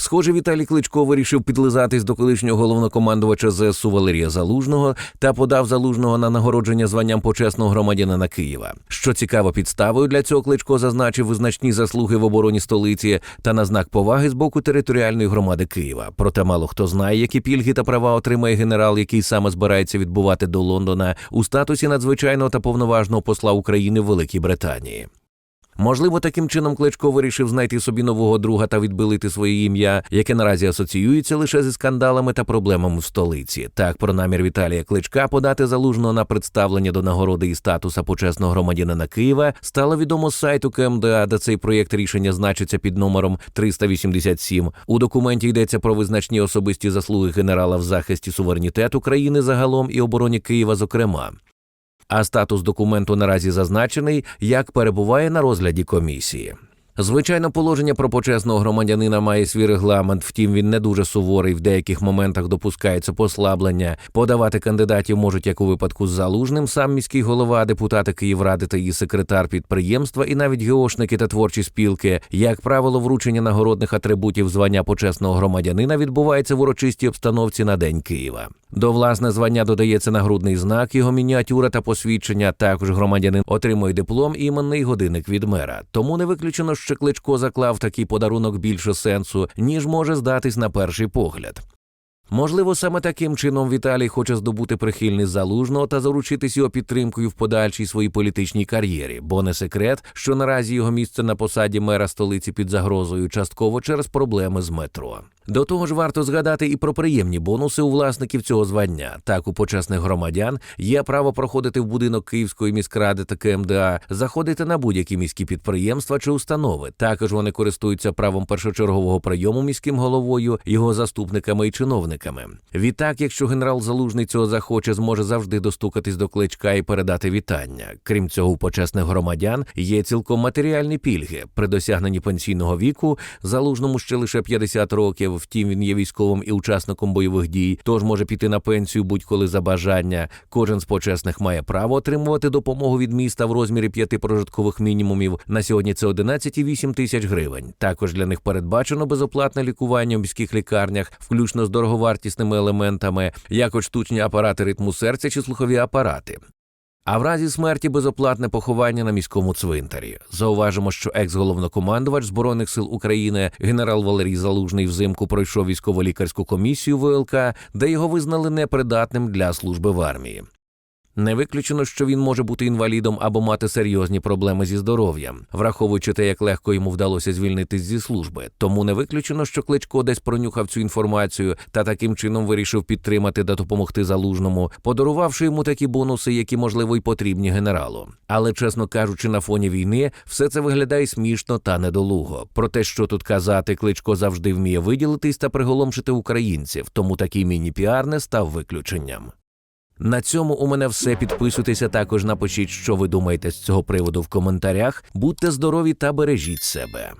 Схоже, Віталій Кличко вирішив підлизатись до колишнього головнокомандувача ЗСУ Валерія Залужного та подав залужного на нагородження званням почесного громадянина Києва. Що цікаво, підставою для цього Кличко зазначив визначні заслуги в обороні столиці та на знак поваги з боку територіальної громади Києва. Проте мало хто знає, які пільги та права отримає генерал, який саме збирається відбувати до Лондона у статусі надзвичайного та повноважного посла України в Великій Британії. Можливо, таким чином Кличко вирішив знайти собі нового друга та відбилити своє ім'я, яке наразі асоціюється лише зі скандалами та проблемами в столиці. Так, про намір Віталія Кличка подати залужного на представлення до нагороди і статуса почесного громадянина Києва стало відомо з сайту КМДА, де цей проєкт рішення значиться під номером 387. У документі йдеться про визначні особисті заслуги генерала в захисті суверенітету країни загалом і обороні Києва, зокрема а статус документу наразі зазначений, як перебуває на розгляді комісії. Звичайно, положення про почесного громадянина має свій регламент, втім він не дуже суворий. В деяких моментах допускається послаблення. Подавати кандидатів можуть як у випадку з залужним, сам міський голова, депутати Київради та її секретар підприємства, і навіть геошники та творчі спілки. Як правило, вручення нагородних атрибутів звання почесного громадянина відбувається в урочистій обстановці на День Києва. До власне звання додається нагрудний знак, його мініатюра та посвідчення. Також громадянин отримує диплом іменний годинник від мера. Тому не виключено, що Кличко заклав такий подарунок більше сенсу, ніж може здатись на перший погляд. Можливо, саме таким чином Віталій хоче здобути прихильність залужного та заручитись його підтримкою в подальшій своїй політичній кар'єрі, бо не секрет, що наразі його місце на посаді мера столиці під загрозою, частково через проблеми з метро. До того ж, варто згадати і про приємні бонуси у власників цього звання. Так, у почесних громадян є право проходити в будинок Київської міськради та КМДА, заходити на будь-які міські підприємства чи установи. Також вони користуються правом першочергового прийому міським головою, його заступниками і чиновниками. Відтак, якщо генерал Залужний цього захоче, зможе завжди достукатись до кличка і передати вітання. Крім цього, у почесних громадян є цілком матеріальні пільги. При досягненні пенсійного віку залужному ще лише 50 років. Втім, він є військовим і учасником бойових дій, тож може піти на пенсію будь-коли за бажання. Кожен з почесних має право отримувати допомогу від міста в розмірі п'яти прожиткових мінімумів. На сьогодні це 11,8 тисяч гривень. Також для них передбачено безоплатне лікування в міських лікарнях, включно з дороговартісними елементами, як штучні апарати ритму серця чи слухові апарати. А в разі смерті безоплатне поховання на міському цвинтарі. Зауважимо, що екс-головнокомандувач збройних сил України генерал Валерій Залужний взимку пройшов військово-лікарську комісію ВЛК, де його визнали непридатним для служби в армії. Не виключено, що він може бути інвалідом або мати серйозні проблеми зі здоров'ям, враховуючи те, як легко йому вдалося звільнитись зі служби. Тому не виключено, що Кличко десь пронюхав цю інформацію та таким чином вирішив підтримати та допомогти залужному, подарувавши йому такі бонуси, які можливо й потрібні генералу. Але, чесно кажучи, на фоні війни все це виглядає смішно та недолуго. Про те, що тут казати, Кличко завжди вміє виділитись та приголомшити українців, тому такий міні-піар не став виключенням. На цьому у мене все. Підписуйтеся також напишіть, що ви думаєте з цього приводу в коментарях. Будьте здорові та бережіть себе.